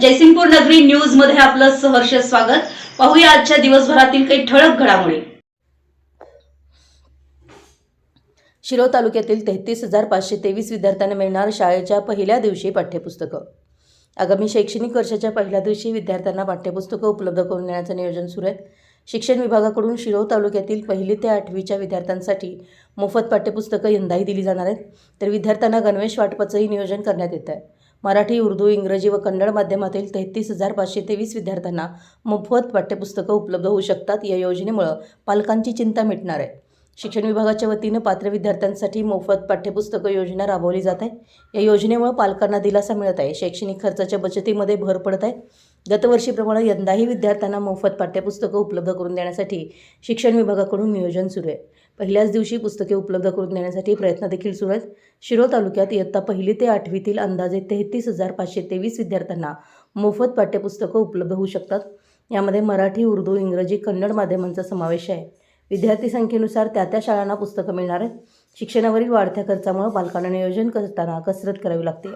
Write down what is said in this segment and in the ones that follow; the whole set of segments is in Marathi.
जयसिंगपूर नगरी न्यूजमध्ये आपलं सहर्ष स्वागत. पाहूया आजच्या दिवसभरातील काही ठळक घडामोडी. शिरो तालुक्यातील तेहतीस हजार पाचशे तेवीस विद्यार्थ्यांना मिळणार शाळेच्या पहिल्या दिवशी पाठ्यपुस्तकं. आगामी शैक्षणिक वर्षाच्या पहिल्या दिवशी विद्यार्थ्यांना पाठ्यपुस्तकं उपलब्ध करून देण्याचं नियोजन सुरू आहे. शिक्षण विभागाकडून शिरोळ तालुक्यातील पहिली ते आठवीच्या विद्यार्थ्यांसाठी मोफत पाठ्यपुस्तकं यंदाही दिली जाणार आहेत. तर विद्यार्थ्यांना गणवेश वाटपाचंही नियोजन करण्यात येतं आहे. मराठी उर्दू इंग्रजी व कन्नड माध्यमातील तेहतीस हजार पाचशे तेवीस विद्यार्थ्यांना मोफत पाठ्यपुस्तकं उपलब्ध होऊ शकतात या योजनेमुळं पालकांची चिंता मिटणार आहे. शिक्षण विभागाच्या वतीनं पात्र विद्यार्थ्यांसाठी मोफत पाठ्यपुस्तकं योजना राबवली जात आहे. या योजनेमुळे पालकांना दिलासा मिळत आहे. शैक्षणिक खर्चाच्या बचतीमध्ये भर पडत आहे. गतवर्षीप्रमाणे यंदाही विद्यार्थ्यांना मोफत पाठ्यपुस्तकं उपलब्ध करून देण्यासाठी शिक्षण विभागाकडून नियोजन सुरू आहे. पहिल्याच दिवशी पुस्तके उपलब्ध करून देण्यासाठी प्रयत्न देखील सुरू आहेत. शिरोळ तालुक्यात इयत्ता पहिली ते आठवीतील अंदाजे तेहतीस हजार पाचशे तेवीस विद्यार्थ्यांना मोफत पाठ्यपुस्तकं उपलब्ध होऊ शकतात. यामध्ये मराठी उर्दू इंग्रजी कन्नड माध्यमांचा समावेश आहे. विद्यार्थी संख्येनुसार त्या त्या शाळांना पुस्तकं मिळणार आहेत. शिक्षणावरील वाढत्या खर्चामुळे पालकांना नियोजन करताना कसरत करावी लागते.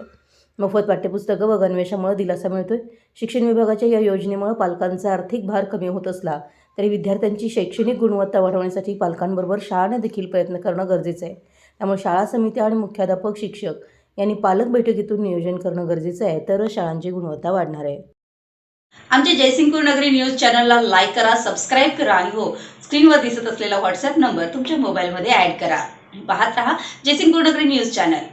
मोफत पाठ्यपुस्तकं व गणवेशामुळे दिलासा मिळतोय. शिक्षण विभागाच्या या योजनेमुळे पालकांचा आर्थिक भार कमी होत असला तरी विद्यार्थ्यांची शैक्षणिक गुणवत्ता वाढवण्यासाठी पालकांबरोबर शाळाने देखील प्रयत्न करणं गरजेचं आहे. त्यामुळे शाळा समिती आणि मुख्याध्यापक शिक्षक यांनी पालक बैठकीतून नियोजन करणं गरजेचं आहे तरच शाळांची गुणवत्ता वाढणार आहे. आमच्या जयसिंगपूर नगरी न्यूज चॅनलला लाईक करा सबस्क्राईब करा आणि हो स्क्रीनवर दिसत असलेला व्हॉट्सअप नंबर तुमच्या मोबाईलमध्ये ऍड करा. पाहत रहा जयसिंगपूर नगरी न्यूज चॅनल.